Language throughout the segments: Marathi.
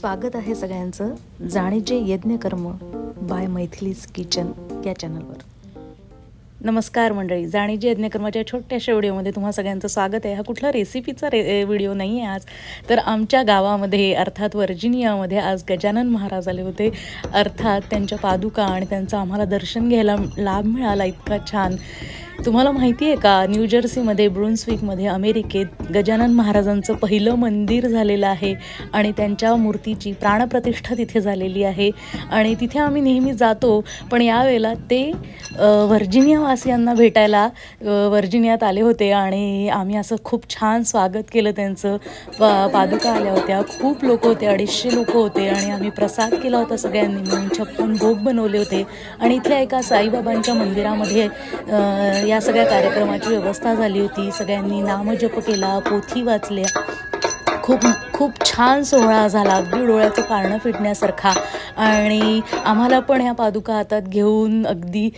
स्वागत आहे सगळ्यांचं. जाणीचे यज्ञकर्म बाय मैथिलीज किचन या चॅनलवर. नमस्कार मंडळी. जाणीचे यज्ञकर्माच्या छोट्याशा व्हिडिओमध्ये तुम्हा सगळ्यांचं स्वागत आहे. हा कुठला रेसिपीचा रे व्हिडिओ नाही आहे आज. तर आमच्या गावामध्ये अर्थात वर्जिनियामध्ये आज गजानन महाराज आले होते. अर्थात त्यांच्या पादुका आणि त्यांचं आम्हाला दर्शन घ्यायला लाभ मिळाला इतका छान. तुम्हाला माहिती आहे का? न्यूजर्सीमध्ये ब्रुन्सविकमध्ये अमेरिकेत गजानन महाराजांचं पहिलं मंदिर झालेलं आहे आणि त्यांच्या मूर्तीची प्राणप्रतिष्ठा तिथे झालेली आहे. आणि तिथे आम्ही नेहमी जातो पण यावेळेला ते व्हर्जिनियावासियांना भेटायला व्हर्जिनियात आले होते आणि आम्ही असं खूप छान स्वागत केलं त्यांचं. पा पादुका आल्या होत्या खूप लोक होते अडीचशे लोक होते आणि आम्ही प्रसाद केला होता सगळ्यांनी मिळून छप्पन भोग बनवले होते. आणि इथल्या एका साईबाबांच्या मंदिरामध्ये या सगळ्या कार्यक्रमाची व्यवस्था झाली होती. सगळ्यांनी नामजप केला पोथी वाचल्या. खूप खूप छान सोहळा झाला. अगदी डोळ्याचं पारणं फिटण्यासारखा. आणि आम्हाला पण ह्या पादुका हातात घेऊन अगदी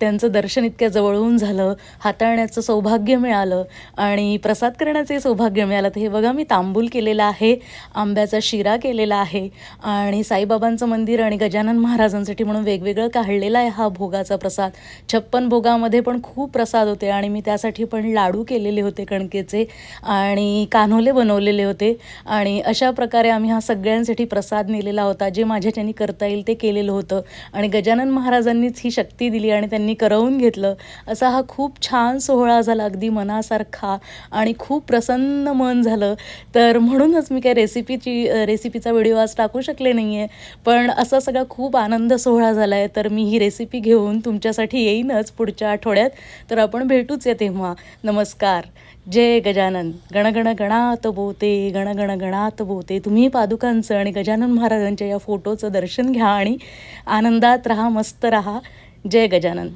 त्यांचं दर्शन इतक्या जवळून झालं हाताळण्याचं सौभाग्य मिळालं आणि प्रसाद करण्याचंही सौभाग्य मिळालं. तर हे बघा मी तांबूल केलेला आहे आंब्याचा शिरा केलेला आहे आणि साईबाबांचं मंदिर आणि गजानन महाराजांसाठी म्हणून वेगवेगळं काढलेला आहे हा भोगाचा प्रसाद. छप्पन भोगामध्ये पण खूप प्रसाद होते आणि मी त्यासाठी पण लाडू केलेले होते कणकेचे आणि कान्होले बनवलेले होते आणि अशा प्रकारे आम्ही हा सगळ्यांसाठी प्रसाद नेलेला होता जे माझ्याच्यानी करता येईल ते केलेलं होतं. आणि गजानन महाराजांनीच ही शक्ती दिली आणि त्यांनी करवून घेतलं. असा हा खूप छान सोहळा झाला अगदी मनासारखा आणि खूप प्रसन्न मन झालं. तर म्हणूनच मी काय रेसिपीची रेसिपीचा व्हिडिओ आज टाकू शकले नाही आहे पण असा सगळा खूप आनंद सोहळा झाला आहे तर मी ही रेसिपी घेऊन तुमच्यासाठी येईनच पुढच्या आठवड्यात. तर आपण भेटूच या तेव्हा. नमस्कार. जय गजानन. गणगण गणात बोते गणगण गणात बोते. तुम्ही पादुकांचं आणि गजानन महाराजांच्या या फोटोचं दर्शन घ्या आणि आनंदात राहा मस्त राहा. जय गजानन.